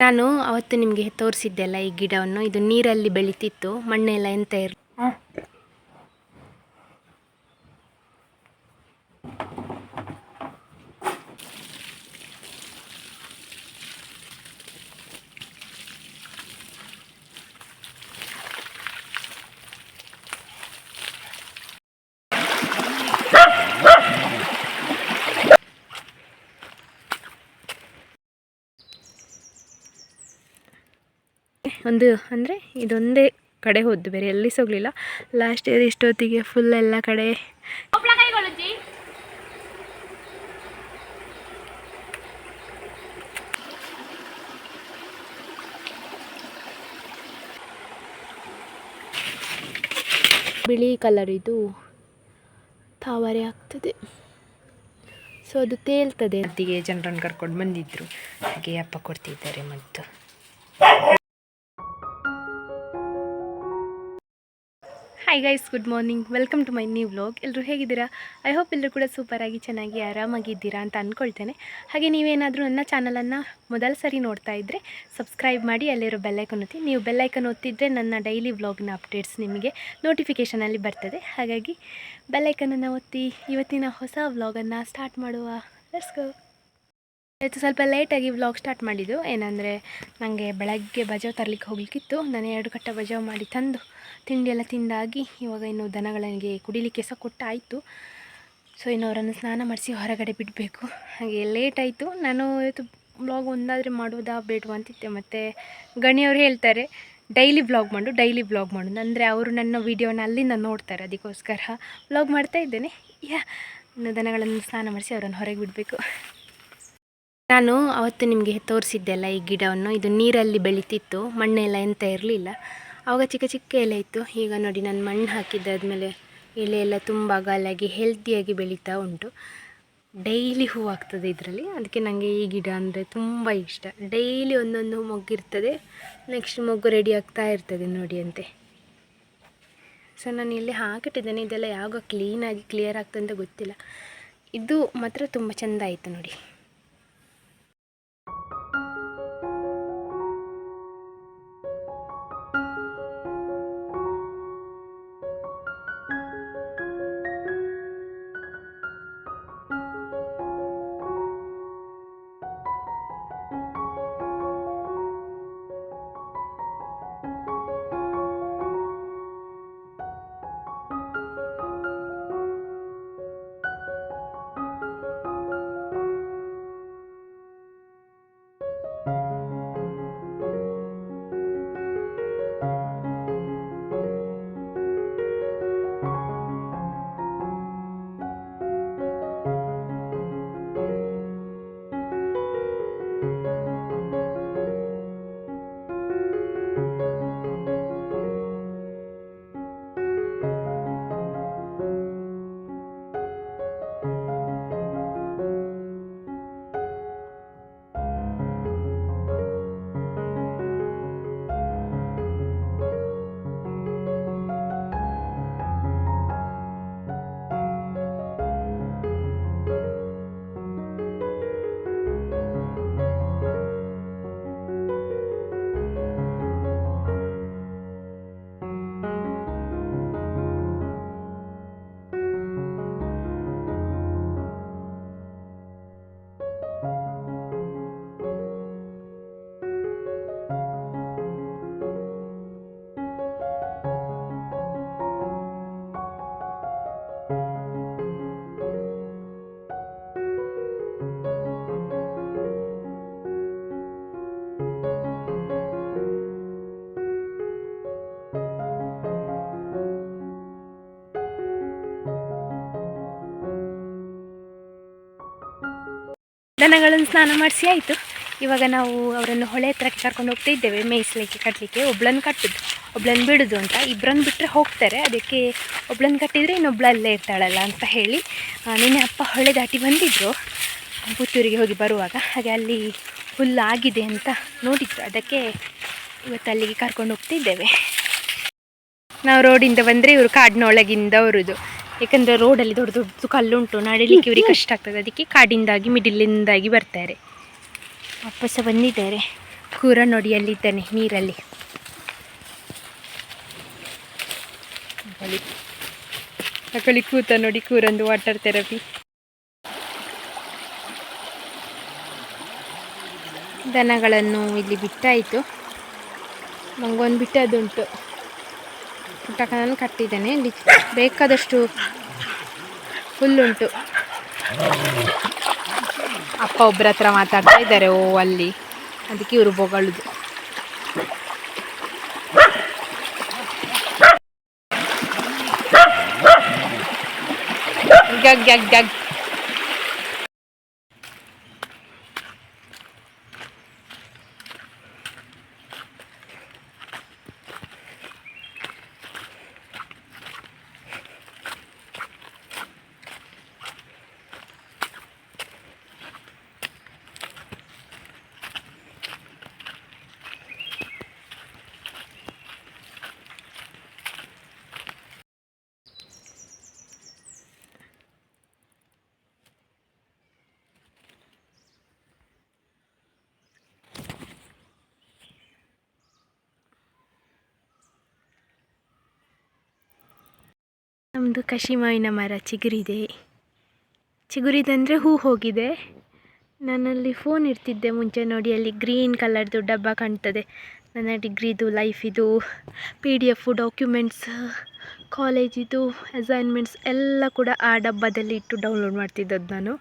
ನಾನು ಅವತ್ತು ನಿಮಗೆ ತೋರಿಸಿದ್ದೆಲ್ಲ ಈ ಗಿಡವನ್ನು. ಇದು ನೀರಲ್ಲಿ ಬೆಳೀತಿತ್ತು ಮಣ್ಣೆಲ್ಲ ಎಂತ ಇರಲಿ ಒಂದು ಅಂದರೆ ಇದೊಂದೇ ಕಡೆ ಹೋದ್ದು ಬೇರೆ ಎಲ್ಲಿ ಹೋಗಲಿಲ್ಲ. ಲಾಸ್ಟ್ ಇಯರ್ ಇಷ್ಟೊತ್ತಿಗೆ ಫುಲ್ ಎಲ್ಲ ಕಡೆ. ಬಿಳಿ ಕಲರ್ ಇದು. ತಾವರೆ ಆಗ್ತದೆ. ಸೊ ಅದು ತೇಲ್ತದೆ. ಅದಿಗೆ ಜನರನ್ನು ಕರ್ಕೊಂಡು ಬಂದಿದ್ದರು ಹಾಗೆ ಅಪ್ಪ ಕೊಡ್ತಿದ್ದಾರೆ ಮತ್ತು. Hi guys good morning welcome to my new vlog ಎಲ್ಲರೂ ಹೇಗಿದ್ದೀರಾ? ಐ ಹೋಪ್ ಎಲ್ಲರೂ ಕೂಡ ಸೂಪರಾಗಿ ಚೆನ್ನಾಗಿ, ಆರಾಮಾಗಿದ್ದೀರಾ ಅಂತ ಅಂದ್ಕೊಳ್ತೇನೆ ಹಾಗೆ ನೀವೇನಾದರೂ ನನ್ನ ಚಾನಲನ್ನು ಮೊದಲ ಸರಿ ನೋಡ್ತಾ ಇದ್ದರೆ ಸಬ್ಸ್ಕ್ರೈಬ್ ಮಾಡಿ, ಅಲ್ಲಿರೋ ಬೆಲ್ಲೈಕನ್ ಒತ್ತಿ. ನೀವು ಬೆಲ್ಲೈಕನ್ ಒತ್ತಿದ್ರೆ ನನ್ನ ಡೈಲಿ ವ್ಲಾಗ್ನ ಅಪ್ಡೇಟ್ಸ್ ನಿಮಗೆ ನೋಟಿಫಿಕೇಷನಲ್ಲಿ ಬರ್ತದೆ. ಹಾಗಾಗಿ ಬೆಲ್ಲೈಕನನ್ನು ಒತ್ತಿ, ಇವತ್ತಿನ ಹೊಸ ವ್ಲಾಗನ್ನು ಸ್ಟಾರ್ಟ್ ಮಾಡುವ. ಗೋ ಇವತ್ತು ಸ್ವಲ್ಪ ಲೇಟಾಗಿ ವ್ಲಾಗ್ ಸ್ಟಾರ್ಟ್ ಮಾಡಿದ್ದು. ಏನಂದರೆ ನನಗೆ ಬೆಳಗ್ಗೆ ಬಜಾವ್ ತರಲಿಕ್ಕೆ ಹೋಗ್ಲಿಕ್ಕಿತ್ತು. ನಾನು ಎರಡು ಕಟ್ಟ ಬಜಾವ್ ಮಾಡಿ ತಂದು ತಿಂಡಿ ತಿಂದಾಗಿ ಇವಾಗ ಇನ್ನು ದನಗಳಿಗೆ ಕುಡಿಲಿಕ್ಕೆ ಸಹ ಕೊಟ್ಟಾಯಿತು. ಸೊ ಇನ್ನು ಅವರನ್ನು ಸ್ನಾನ ಮಾಡಿಸಿ ಹೊರಗಡೆ ಬಿಡಬೇಕು. ಹಾಗೆ ಲೇಟ್ ಆಯಿತು. ನಾನು ಇವತ್ತು ಬ್ಲಾಗ್ ಒಂದಾದರೆ ಮಾಡೋದಾ ಬೇಡವಾ ಅಂತಿದ್ದೆ. ಮತ್ತು ಗಣಿಯವರು ಹೇಳ್ತಾರೆ ಡೈಲಿ ಬ್ಲಾಗ್ ಮಾಡು ಡೈಲಿ ಬ್ಲಾಗ್ ಮಾಡು. ಅಂದರೆ ಅವರು ನನ್ನ ವೀಡಿಯೋನ ಅಲ್ಲಿಂದ ನೋಡ್ತಾರೆ, ಅದಕ್ಕೋಸ್ಕರ ಬ್ಲಾಗ್ ಮಾಡ್ತಾ ಇದ್ದೇನೆ. ಯಾ, ಇನ್ನು ದನಗಳನ್ನು ಸ್ನಾನ ಮಾಡಿಸಿ ಅವರನ್ನು ಹೊರಗೆ ಬಿಡಬೇಕು. ನಾನು ಅವತ್ತು ನಿಮಗೆ ತೋರಿಸಿದ್ದೆಲ್ಲ ಈ ಗಿಡವನ್ನು. ಇದು ನೀರಲ್ಲಿ ಬೆಳೀತಿತ್ತು, ಮಣ್ಣೆಲ್ಲ ಎಂತ ಇರಲಿಲ್ಲ. ಆವಾಗ ಚಿಕ್ಕ ಚಿಕ್ಕ ಎಲೆ ಇತ್ತು. ಈಗ ನೋಡಿ ನಾನು ಮಣ್ಣು ಹಾಕಿದ್ದಾದಮೇಲೆ ಎಲೆ ಎಲ್ಲ ತುಂಬ ಗಾಲಾಗಿ ಹೆಲ್ತಿಯಾಗಿ ಬೆಳೀತಾ ಉಂಟು. ಡೈಲಿ ಹೂ ಆಗ್ತದೆ ಇದರಲ್ಲಿ. ಅದಕ್ಕೆ ನನಗೆ ಈ ಗಿಡ ಅಂದರೆ ತುಂಬ ಇಷ್ಟ. ಡೈಲಿ ಒಂದೊಂದು ಮೊಗ್ಗಿರ್ತದೆ. ನೆಕ್ಸ್ಟ್ ಮೊಗ್ಗು ರೆಡಿ ಆಗ್ತಾ ಇರ್ತದೆ ನೋಡಿ ಅಂತೆ. ಸೊ ನಾನು ಇಲ್ಲಿ ಹಾಕಿಟ್ಟಿದ್ದೇನೆ. ಇದೆಲ್ಲ ಯಾವಾಗ ಕ್ಲೀನಾಗಿ ಕ್ಲಿಯರ್ ಆಗ್ತದೆ ಅಂತ ಗೊತ್ತಿಲ್ಲ. ಇದು ಮಾತ್ರ ತುಂಬ ಚೆಂದ ಆಯಿತು ನೋಡಿ. ದನಗಳನ್ನು ಸ್ನಾನ ಮಾಡಿಸಿ ಆಯಿತು. ಇವಾಗ ನಾವು ಅವರನ್ನು ಹೊಳೆ ಹತ್ರಕ್ಕೆ ಕರ್ಕೊಂಡು ಹೋಗ್ತಾ ಇದ್ದೇವೆ. ಮೇಯಿಸ್ಲಿಕ್ಕೆ ಕಟ್ಟಲಿಕ್ಕೆ ಒಬ್ಳನ್ನು ಕಟ್ಟುದು, ಒಬ್ಳನ್ನು ಬಿಡೋದು ಅಂತ. ಇಬ್ಬರನ್ನು ಬಿಟ್ಟರೆ ಹೋಗ್ತಾರೆ. ಅದಕ್ಕೆ ಒಬ್ಳನ್ನು ಕಟ್ಟಿದರೆ ಇನ್ನೊಬ್ಳು ಅಲ್ಲೇ ಇರ್ತಾಳಲ್ಲ ಅಂತ ಹೇಳಿ ನಿನ್ನೆ ಅಪ್ಪ ಹೊಳೆ ದಾಟಿ ಬಂದಿದ್ದರು ಪುತ್ತೂರಿಗೆ ಹೋಗಿ ಬರುವಾಗ. ಹಾಗೆ ಅಲ್ಲಿ ಹುಲ್ಲು ಆಗಿದೆ ಅಂತ ನೋಡಿದ್ರು. ಅದಕ್ಕೆ ಇವತ್ತು ಅಲ್ಲಿಗೆ ಕರ್ಕೊಂಡು ಹೋಗ್ತಿದ್ದೇವೆ ನಾವು ರೋಡಿಂದ ಬಂದರೆ ಇವರು ಕಾಡಿನ ಒಳಗಿಂದ ಬರುದು ಯಾಕಂದರೆ ರೋಡಲ್ಲಿ ದೊಡ್ಡ ದೊಡ್ಡ ಕಲ್ಲುಂಟು ನಡಿಲಿಕ್ಕೆ ಇವರಿಗೆ ಕಷ್ಟ ಆಗ್ತದೆ. ಅದಕ್ಕೆ ಕಾಡಿಂದಾಗಿ ಮಿಡಿಲಿಂದಾಗಿ ಬರ್ತಾರೆ. ವಾಪಸ್ ಬಂದಿದ್ದಾರೆ. ಕೂರ ನೋಡಿ ಅಲ್ಲಿದ್ದಾನೆ ನೀರಲ್ಲಿ. ಅಕಳಿ ಕೂತ ನೋಡಿ ಕೂರಂದು ವಾಟರ್ ಥೆರಪಿ ದನಗಳನ್ನು ಇಲ್ಲಿ ಬಿಟ್ಟಾಯಿತು ನಂಗೊಂದು ಬಿಟ್ಟದುಂಟು ಪುಟ್ಟಕನನ್ನು ಕಟ್ಟಿದ್ದೇನೆ. ಬೇಕಾದಷ್ಟು ಹುಲ್ಲುಂಟು. ಅಪ್ಪ ಒಬ್ಬರ ಹತ್ರ ಮಾತಾಡ್ತಾ ಇದ್ದಾರೆ, ಓ, ಅಲ್ಲಿ. ಅದಕ್ಕೆ ಇವರು ಬೊಗಳುದು. ಗಗ್ ಗಗ್ ಗಗ್ ನಮ್ಮದು ಕಷಿ ಮಾವಿನ ಮರ ಚಿಗುರಿದೆ. ಚಿಗುರಿದಂದರೆ ಹೂ ಹೋಗಿದೆ. ನನ್ನಲ್ಲಿ ಫೋನ್ ಇರ್ತಿದ್ದೆ ಮುಂಚೆ ನೋಡಿ, ಅಲ್ಲಿ ಗ್ರೀನ್ ಕಲರ್ದು ಡಬ್ಬ ಕಾಣ್ತದೆ. ನನ್ನ ಡಿಗ್ರಿದು ಲೈಫಿದು ಪಿ ಡಿ ಎಫು ಡಾಕ್ಯುಮೆಂಟ್ಸ್ ಕಾಲೇಜಿದು ಅಸೈನ್ಮೆಂಟ್ಸ್ ಎಲ್ಲ ಕೂಡ ಆ ಡಬ್ಬದಲ್ಲಿ ಇಟ್ಟು ಡೌನ್ಲೋಡ್ ಮಾಡ್ತಿದ್ದದ್ದು ನಾನು.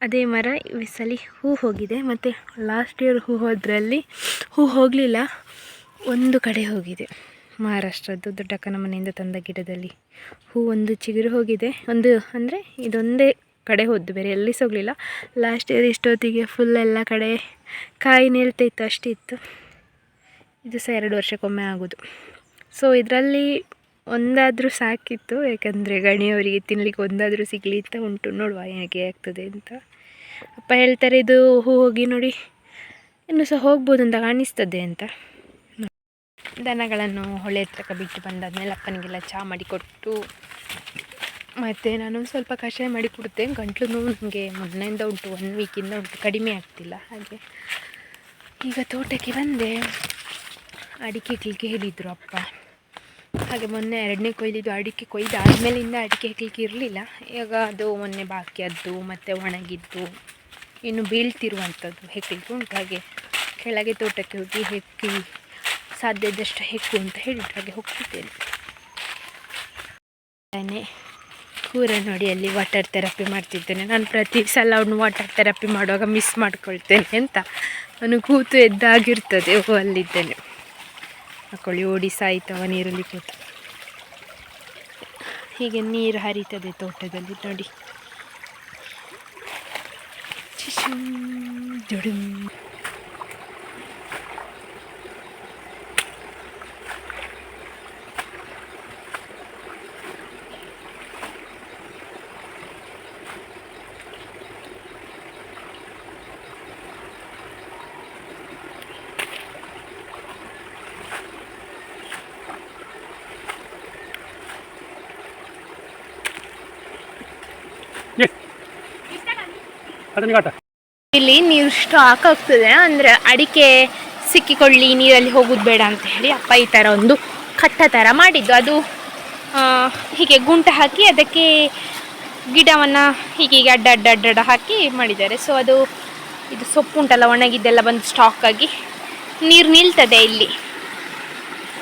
ಅದೇ ಮರ, ಈ ಸಲ ಹೂ ಹೋಗಿದೆ. ಮತ್ತು ಲಾಸ್ಟ್ ಇಯರ್ ಹೂ ಹೋದ್ರಲ್ಲಿ, ಹೂ ಹೋಗಲಿಲ್ಲ, ಒಂದು ಕಡೆ ಹೋಗಿದೆ. ಮಹಾರಾಷ್ಟ್ರದ್ದು ದೊಡ್ಡಕ್ಕನ ಮನೆಯಿಂದ ತಂದ ಗಿಡದಲ್ಲಿ. ಹೂ ಒಂದು ಚಿಗುರು ಹೋಗಿದೆ. ಒಂದು ಅಂದರೆ ಇದೊಂದೇ ಕಡೆ ಹೋದ್ದು, ಬೇರೆ ಎಲ್ಲಿ ಹೋಗಲಿಲ್ಲ ಲಾಸ್ಟ್ ಇಯರ್ ಇಷ್ಟೊತ್ತಿಗೆ ಫುಲ್ ಎಲ್ಲ ಕಡೆ ಕಾಯಿ ನಿಲ್ತಾ ಅಷ್ಟಿತ್ತು ಇದು ಸಹ ಎರಡು ವರ್ಷಕ್ಕೊಮ್ಮೆ ಆಗೋದು. ಸೊ ಇದರಲ್ಲಿ ಒಂದಾದರೂ ಸಾಕಿತ್ತು, ಯಾಕಂದರೆ ಗಣಿಯವರಿಗೆ ತಿನ್ನಲಿಕ್ಕೆ ಒಂದಾದರೂ ಸಿಗಲಿ ಅಂತ ಉಂಟು. ನೋಡುವ ಹೇಗೆ ಆಗ್ತದೆ ಅಂತ. ಅಪ್ಪ ಹೇಳ್ತಾರೆ, ಇದು ಹೂ ಹೋಗಿ ನೋಡಿ ಇನ್ನು ಸಹ ಹೋಗ್ಬೋದು ಅಂತ ಕಾಣಿಸ್ತದೆ ಅಂತ. ದನಗಳನ್ನು ಹೊಳೆ ಹತ್ರಕ್ಕೆ ಬಿಟ್ಟು ಬಂದಾದ್ಮೇಲೆ ಅಪ್ಪನಿಗೆಲ್ಲ ಚಹಾ ಮಾಡಿ ಕೊಟ್ಟು, ಮತ್ತು ನಾನು ಸ್ವಲ್ಪ ಕಷಾಯ ಮಾಡಿ ಕೊಡುತ್ತೆ ಗಂಟ್ಲು ನೋವು ನನಗೆ ಮೊನ್ನೆಯಿಂದ ಉಂಟು ಒನ್ ವೀಕಿಂದ ಉಂಟು, ಕಡಿಮೆ ಆಗ್ತಿಲ್ಲ. ಹಾಗೆ ಈಗ ತೋಟಕ್ಕೆ ಬಂದೆ. ಅಡಿಕೆ ಕ್ಲಿಕ್ಕೆ ಹೇಳಿದರು ಅಪ್ಪ. ಹಾಗೆ ಮೊನ್ನೆ ಎರಡನೇ ಕೊಯ್ದಿದ್ದು ಅಡಿಕೆ ಕೊಯ್ದು ಆದಮೇಲಿಂದ ಅಡಿಕೆ ಹಾಕ್ಲಿಕ್ಕೆ ಇರಲಿಲ್ಲ. ಈಗ ಅದು ಮೊನ್ನೆ ಬಾಕಿ ಅದ್ದು ಮತ್ತು ಒಣಗಿದ್ದು, ಇನ್ನು ಬೀಳ್ತಿರುವಂಥದ್ದು ಹೆಕ್ಲಿಕ್ಕೆ ಉಂಟು. ಹಾಗೆ ಕೆಳಗೆ ತೋಟಕ್ಕೆ ಹೋಗಿ ಹೆಕ್ಕಿ ಸಾಧ್ಯ ಇದ್ದಷ್ಟು ಹೆಕ್ಕು ಅಂತ ಹೇಳಿದ್ರು ಹಾಗೆ ಹೋಗ್ತಿದ್ದೇನೆ. ಕೂರ ನೋಡಿ ಅಲ್ಲಿ ವಾಟರ್ ಥೆರಪಿ ಮಾಡ್ತಿದ್ದೇನೆ. ನಾನು ಪ್ರತಿ ಸಲ ಅವನು ವಾಟರ್ ಥೆರಪಿ ಮಾಡುವಾಗ ಮಿಸ್ ಮಾಡ್ಕೊಳ್ತೇನೆ ಅಂತ ಅವನು ಕೂತು ಎದ್ದಾಗಿರ್ತದೆ. ಓ, ಅಲ್ಲಿದ್ದೇನೆ. ಮಕ್ಕಳು ಓಡಿ ಸಾಯ್ತವ ನೀರಲ್ಲಿ ಕೂತು ಹೀಗೆ ನೀರು ಹರಿತದೆ ತೋಟದಲ್ಲಿ ನೋಡಿ. ಇಲ್ಲಿ ನೀರು ಸ್ಟಾಕ್ ಆಗ್ತದೆ ಅಂದ್ರೆ ಅಡಿಕೆ ಸಿಕ್ಕಿಕೊಳ್ಳಿ, ನೀರಲ್ಲಿ ಹೋಗೋದು ಬೇಡ ಅಂತ ಹೇಳಿ ಅಪ್ಪ ಈ ಥರ ಒಂದು ಕಟ್ಟ ಥರ ಮಾಡಿದ್ದು. ಅದು ಹೀಗೆ ಗುಂಟ ಹಾಕಿ ಅದಕ್ಕೆ ಗಿಡವನ್ನು ಹೀಗೆ ಹೀಗೆ ಅಡ್ಡ ಅಡ್ಡ ಅಡ್ಡ ಅಡ್ಡ ಹಾಕಿ ಮಾಡಿದ್ದಾರೆ. ಸೊ ಅದು, ಇದು ಸೊಪ್ಪು ಉಂಟಲ್ಲ, ಒಣಗಿದ್ದೆಲ್ಲ ಬಂದು ಸ್ಟಾಕ್ ಆಗಿ ನೀರು ನಿಲ್ತದೆ ಇಲ್ಲಿ.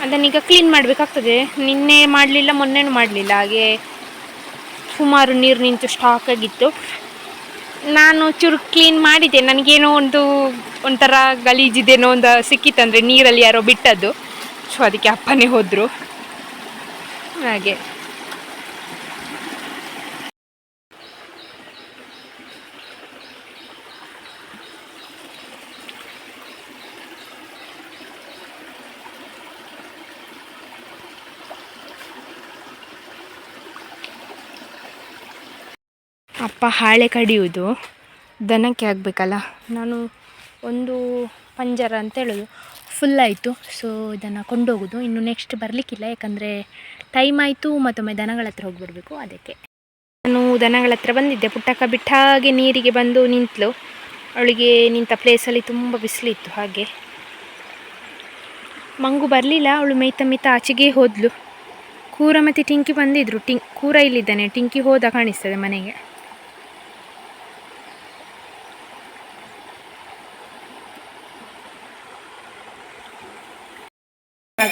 ಅದನ್ನೀಗ ಕ್ಲೀನ್ ಮಾಡಬೇಕಾಗ್ತದೆ. ನಿನ್ನೆ ಮಾಡಲಿಲ್ಲ, ಮೊನ್ನೆನೂ ಮಾಡಲಿಲ್ಲ. ಹಾಗೆ ಸುಮಾರು ನೀರು ನಿಂತು ಸ್ಟಾಕ್ ಆಗಿತ್ತು. ನಾನು ಚೂರು ಕ್ಲೀನ್ ಮಾಡಿದೆ ನನಗೇನೋ ಒಂದು ಒಂಥರ ಗಲೀಜಿದೇನೋ ಒಂದು ಸಿಕ್ಕಿತ್ತಂದರೆ ನೀರಲ್ಲಿ ಯಾರೋ ಬಿಟ್ಟದ್ದು. ಸೊ ಅದಕ್ಕೆ ಅಪ್ಪನೇ ಹೋದರು. ಹಾಗೆ. ಅಪ್ಪ ಹಾಳೆ ಕಡಿಯೋದು ದನಕ್ಕೆ ಆಗಬೇಕಲ್ಲ. ನಾನು ಒಂದು ಪಂಜರ ಅಂತ ಹೇಳೋದು. ಫುಲ್ ಆಯಿತು. ಸೊ ಇದನ್ನು ಕೊಂಡೋಗೋದು. ಇನ್ನು ನೆಕ್ಸ್ಟ್ ಬರಲಿಕ್ಕಿಲ್ಲ. ಯಾಕಂದರೆ ಟೈಮ್ ಆಯಿತು ಮತ್ತೊಮ್ಮೆ ದನಗಳ ಹತ್ರ ಹೋಗಿ ಬರಬೇಕು ಅದಕ್ಕೆ. ನಾನು ದನಗಳ ಹತ್ರ ಬಂದಿದ್ದೆ. ಪುಟ್ಟಕ್ಕ ಬಿಟ್ಟ ಹಾಗೆ ನೀರಿಗೆ ಬಂದು ನಿಂತಲು. ಅವಳಿಗೆ ನಿಂತ ಪ್ಲೇಸಲ್ಲಿ ತುಂಬ ಬಿಸಿಲಿತ್ತು ಹಾಗೆ. ಮಂಗು ಬರಲಿಲ್ಲ. ಅವಳು ಮೈತ ಮೇಯ್ತ ಆಚೆಗೆ ಹೋದ್ಲು. ಕೂರ ಮತ್ತು ಟಿಂಕಿ ಬಂದಿದ್ರು. ಟಿಂಕ್ ಕೂರ ಇಲ್ಲಿದ್ದಾನೆ. ಟಿಂಕಿ ಹೋದ ಕಾಣಿಸ್ತದೆ ಮನೆಗೆ.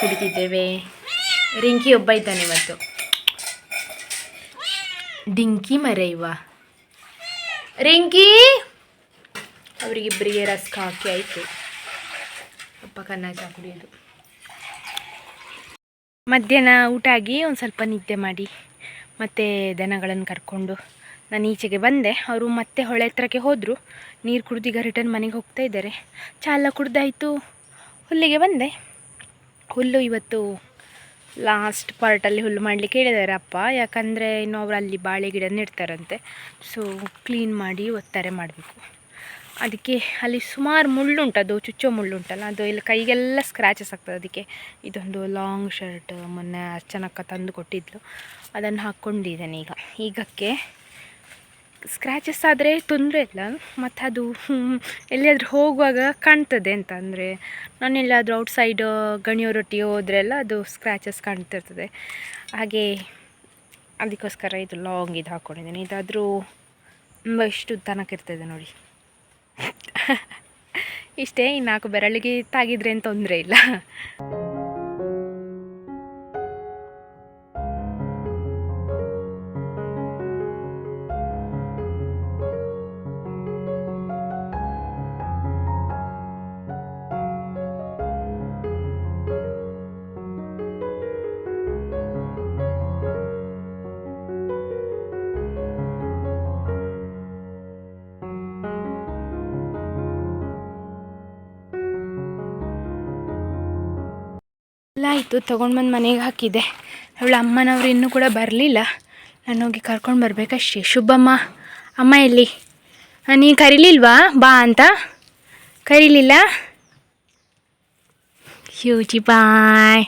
ಕುಡಿತಿದ್ದೇವೆ. ರಿಂಕಿ ಒಬ್ಬ ಇದ್ದಾನೆ ಇವತ್ತು. ಡಿಂಕಿ ಮರೆಯುವ. ರಿಂಕಿ! ಅವರಿಗಿಬ್ಬರಿಗೆ ರಸ್ಕ ಹಾಕಿ ಆಯಿತು. ಅಪ್ಪ ಕನ್ನ ಚಹಾ ಕುಡಿಯೋದು. ಮಧ್ಯಾಹ್ನ ಊಟ ಆಗಿ ಒಂದು ಸ್ವಲ್ಪ ನಿದ್ದೆ ಮಾಡಿ, ಮತ್ತೆ ದನಗಳನ್ನು ಕರ್ಕೊಂಡು ನಾನು ಈಚೆಗೆ ಬಂದೆ. ಅವರು ಮತ್ತೆ ಹೊಳೆ ಹತ್ರಕ್ಕೆ ಹೋದರು. ನೀರು ಕುಡ್ದು ರಿಟರ್ನ್ ಮನೆಗೆ ಹೋಗ್ತಾ ಇದ್ದಾರೆ. ಚಾಲ ಕುಡ್ದಾಯಿತು. ಹುಲ್ಲಿಗೆ ಬಂದೆ. ಹುಲ್ಲು ಇವತ್ತು ಲಾಸ್ಟ್ ಪಾರ್ಟಲ್ಲಿ ಹುಲ್ಲು ಮಾಡಲಿಕ್ಕೆ ಹೇಳಿದ್ದಾರೆ ಅಪ್ಪ. ಯಾಕಂದರೆ ಇನ್ನು ಅವರು ಅಲ್ಲಿ ಬಾಳೆ ಗಿಡ ನೆಡ್ತಾರಂತೆ. ಸೊ ಕ್ಲೀನ್ ಮಾಡಿ ಒತ್ತಾರೆ ಮಾಡಬೇಕು. ಅದಕ್ಕೆ ಅಲ್ಲಿ ಸುಮಾರು ಮುಳ್ಳುಂಟು ಅದು ಚುಚ್ಚೋ ಮುಳ್ಳುಂಟಲ್ಲ ಅದು ಇಲ್ಲಿ ಕೈಗೆಲ್ಲ ಸ್ಕ್ರ್ಯಾಚಸ್ ಆಗ್ತದೆ. ಅದಕ್ಕೆ ಇದೊಂದು ಲಾಂಗ್ ಶರ್ಟ್ ಮೊನ್ನೆ ಅರ್ಚನಕ್ಕ ತಂದು ಕೊಟ್ಟಿದ್ಲು. ಅದನ್ನು ಹಾಕ್ಕೊಂಡಿದ್ದೇನೆ ಈಗ. ಈಗಕ್ಕೆ ಸ್ಕ್ರ್ಯಾಚಸ್ ಆದರೆ ತೊಂದರೆ ಇಲ್ಲ ಮತ್ತು ಅದು ಎಲ್ಲಿಯಾದರೂ ಹೋಗುವಾಗ ಕಾಣ್ತದೆ ಅಂತ ಅಂದರೆ ನಾನು ಎಲ್ಲಾದರೂ ಔಟ್ಸೈಡ್ ರೊಟ್ಟಿ ಹೋದ್ರೆಲ್ಲ ಅದು ಸ್ಕ್ರ್ಯಾಚಸ್ ಕಾಣ್ತಿರ್ತದೆ. ಹಾಗೆ ಅದಕ್ಕೋಸ್ಕರ ಇದು ಲಾಂಗ್ ಇದು ಹಾಕ್ಕೊಂಡಿದ್ದೀನಿ ಇದಾದರೂ ತುಂಬ ಇಷ್ಟು ತನಕ ಇರ್ತದೆ ನೋಡಿ. ಇಷ್ಟೇ, ಈ ನಾಲ್ಕು ಬೆರಳಿಗೆ ತಾಗಿದ್ರೆ ತೊಂದರೆ ಇಲ್ಲ. ಎಲ್ಲ ಆಯಿತು ತೊಗೊಂಡು ಬಂದು ಮನೆಗೆ ಹಾಕಿದೆ. ಅವಳ ಅಮ್ಮನವ್ರು ಇನ್ನೂ ಕೂಡ ಬರಲಿಲ್ಲ. ನಾನು ಹೋಗಿ ಕರ್ಕೊಂಡು ಬರಬೇಕಷ್ಟೇ. ಶುಭಮ್ಮ, ಅಮ್ಮ ಎಲ್ಲಿ? ನೀನು ಕರೀಲಿಲ್ವಾ? ಬಾ ಅಂತ? ಕರೀಲಿಲ್ಲ? ಹ್ಯೂಜಿ ಬಾಯ್.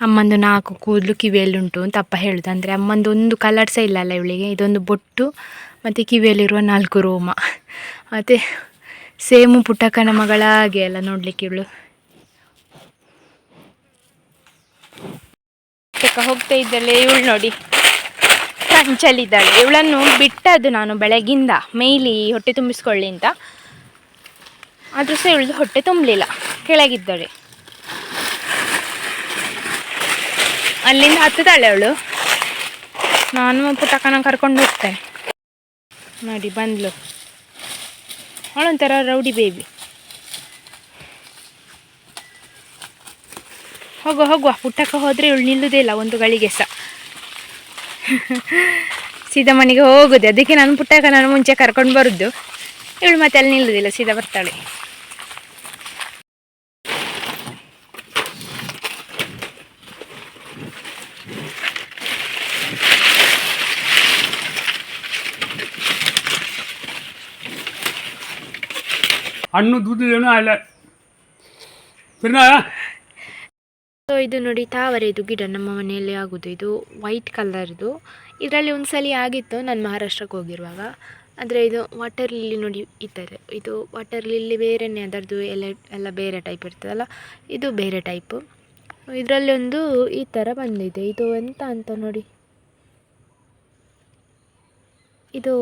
ಅಮ್ಮಂದು ನಾಲ್ಕು ಕೂದಲು ಕಿವಿಯಲ್ಲುಂಟು ಅಂತ ಅಪ್ಪ ಹೇಳುದು. ಅಂದರೆ ಅಮ್ಮಂದು ಒಂದು ಕಲರ್ ಸಹ ಇಲ್ಲಲ್ಲ ಇವಳಿಗೆ. ಇದೊಂದು ಬೊಟ್ಟು, ಮತ್ತು ಕಿವಿಯಲ್ಲಿರುವ ನಾಲ್ಕು ರೋಮ. ಮತ್ತು ಸೇಮು ಪುಟ್ಟಕ್ಕನ ಮಗಳ ಹಾಗೆ ಅಲ್ಲ ನೋಡ್ಲಿಕ್ಕೆ ಇವಳು. ಹೋಗ್ತಾ ಇದ್ದಲ್ಲೇ ಇವಳು ನೋಡಿ. ಕಂಚಲಿದ್ದಾಳೆ. ಇವಳನ್ನು ಬಿಟ್ಟದ್ದು ನಾನು ಬೆಳಗಿಂದ. ಮೇಲಿ ಹೊಟ್ಟೆ ತುಂಬಿಸ್ಕೊಳ್ಳಿ ಅಂತ. ಆದರೂ ಸಹ ಇವಳದು ಹೊಟ್ಟೆ ತುಂಬಲಿಲ್ಲ. ಕೆಳಗಿದ್ದಾಳೆ. ಅಲ್ಲಿಂದ ಹತ್ತದಾಳೆ ಅವಳು. ನಾನು ಪುಟ್ಟಕ್ಕನ ಕರ್ಕೊಂಡು ಹೋಗ್ತೇನೆ. ನೋಡಿ, ಬಂದ್ಲು. ಅವಳೊಂಥರ ರೌಡಿ ಬೇಬಿ. ಹೋಗುವ ಹೋಗುವ ಪುಟ್ಟಕ್ಕೆ ಹೋದರೆ ಇವಳು ನಿಲ್ಲುವುದೇ ಇಲ್ಲ ಒಂದು ಗಳಿಗೆ ಸಹ ಸೀದಾ ಮನೆಗೆ ಹೋಗುದು, ಅದಕ್ಕೆ ನಾನು ಪುಟ್ಟಕ್ಕ ನಾನು ಮುಂಚೆ ಕರ್ಕೊಂಡು ಬರುದು. ಇವಳು ಮತ್ತೆ ಅಲ್ಲಿ ನಿಲ್ಲುವುದಿಲ್ಲ ಸೀದಾ ಬರ್ತಾಳೆ. ಹಣ್ಣು ದುಡ್ಡಿದೇನೋ ಅಲ್ಲ. ಸೊ ಇದು ನೋಡಿ ತಾವರೆದು ಗಿಡ ನಮ್ಮ ಮನೆಯಲ್ಲಿ ಆಗೋದು ಇದು ವೈಟ್ ಕಲರ್ದು ಇದರಲ್ಲಿ ಒಂದು ಸಲ ಆಗಿತ್ತು, ನಾನು ಮಹಾರಾಷ್ಟ್ರಕ್ಕೆ ಹೋಗಿರುವಾಗ. ಅಂದರೆ ಇದು ವಾಟರ್ ಲಿಲ್ಲಿ ನೋಡಿ ಈ ಇದು ವಾಟರ್ ಲಿಲ್ಲಿ ಬೇರೆನೇ, ಅದರದ್ದು ಎಲೆ ಎಲ್ಲ ಬೇರೆ ಟೈಪ್ ಇರ್ತದಲ್ಲ, ಇದು ಬೇರೆ ಟೈಪು ಇದರಲ್ಲಿ ಒಂದು ಈ ಥರ ಬಂದಿದೆ. ಇದು ಎಂತ ಅಂತ ನೋಡಿ. ಇದು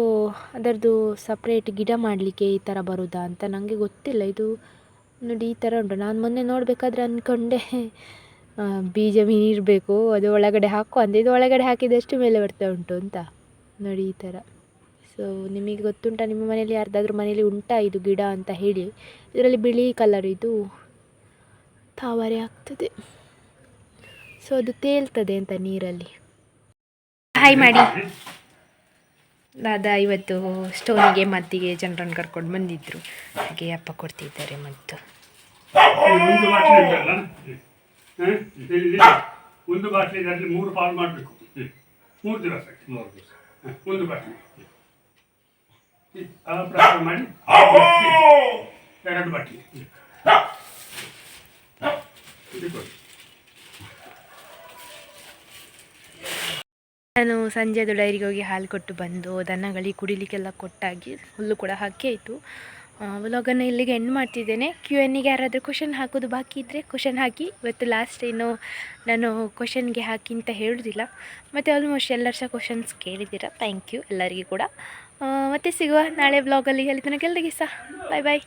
ಅದರದ್ದು ಸಪ್ರೇಟ್ ಗಿಡ ಮಾಡಲಿಕ್ಕೆ ಈ ಥರ ಬರುದಾ ಅಂತ ನನಗೆ ಗೊತ್ತಿಲ್ಲ. ಇದು ನೋಡಿ ಈ ಥರ ಉಂಟು. ನಾನು ಮೊನ್ನೆ ನೋಡಬೇಕಾದ್ರೆ ಅಂದ್ಕೊಂಡೆ ಬೀಜ ಇರಬೇಕು, ಅದು ಒಳಗಡೆ ಹಾಕು ಅಂದರೆ ಇದು ಒಳಗಡೆ ಹಾಕಿದಷ್ಟು ಮೇಲೆ ಬರ್ತಾ ಉಂಟು ಅಂತ ನೋಡಿ ಈ ಥರ ಸೊ ನಿಮಗೆ ಗೊತ್ತುಂಟಾ, ನಿಮ್ಮ ಮನೇಲಿ ಯಾರ್ದಾದ್ರೂ ಮನೇಲಿ ಉಂಟಾ ಇದು ಗಿಡ ಅಂತ ಹೇಳಿ? ಇದರಲ್ಲಿ ಬಿಳಿ ಕಲರ್ ಇದು ತಾವರೆ ಆಗ್ತದೆ. ಸೊ ಅದು ತೇಲ್ತದೆ ಅಂತ ನೀರಲ್ಲಿ. ಹಾಯ್ ಮಾಡಿ ದಾದಾ ಇವತ್ತು ಸ್ಟೋನಿಗೆ ಮದ್ದಿಗೆ ಜನರನ್ನು ಕರ್ಕೊಂಡು ಬಂದಿದ್ರು. ಹಾಗೆ ಅಪ್ಪ ಕೊಡ್ತಿದ್ದಾರೆ ಮತ್ತು. ಒಂದು ಬಾಟ್ಲಿ ಇದರಲ್ಲಿ ಮೂರು ಪಾಲು ಮಾಡಬೇಕು. ಮೂರು ದಿವಸ ಮೂರು ದಿವಸ. ಒಂದು ಬಾಟ್ಲಿ. ಆ ಪ್ರಕಾರ ಮಾಡಿ. ಎರಡು ಬಾಟ್ಲಿ ಇದು ಕೊಡಿ. ನಾನು ಸಂಜೆ ಅದು ಡೈರಿಗೆ ಹೋಗಿ ಹಾಲು ಕೊಟ್ಟು ಬಂದು ದನಗಳಿಗೆ ಕುಡಿಲಿಕ್ಕೆಲ್ಲ ಕೊಟ್ಟಾಗಿ ಹುಲ್ಲು ಕೂಡ ಹಾಕಿ ಆಯಿತು. ವ್ಲಾಗನ್ನು ಇಲ್ಲಿಗೆ ಎಂಡ್ ಮಾಡ್ತಿದ್ದೇನೆ. ಕ್ಯೂ ಎನ್ನಿಗೆ ಯಾರಾದರೂ ಕ್ವಶನ್ ಹಾಕೋದು ಬಾಕಿ ಇದ್ದರೆ ಕ್ವಶನ್ ಹಾಕಿ, ಇವತ್ತು ಲಾಸ್ಟ್ ಏನು ನಾನು ಕ್ವಶನ್ಗೆ ಹಾಕಿ ಅಂತ ಹೇಳೋದಿಲ್ಲ. ಮತ್ತು ಆಲ್ಮೋಸ್ಟ್ ಎಲ್ಲರೂ ಸಹ ಕ್ವಶನ್ಸ್ ಕೇಳಿದ್ದೀರಾ? ಥ್ಯಾಂಕ್ ಯು ಎಲ್ಲರಿಗೂ ಕೂಡ. ಮತ್ತೆ ಸಿಗುವ ನಾಳೆ ವ್ಲಾಗಲ್ಲಿ ಅಲ್ಲಿ ತನಕ ಸಹ. ಬಾಯ್ ಬಾಯ್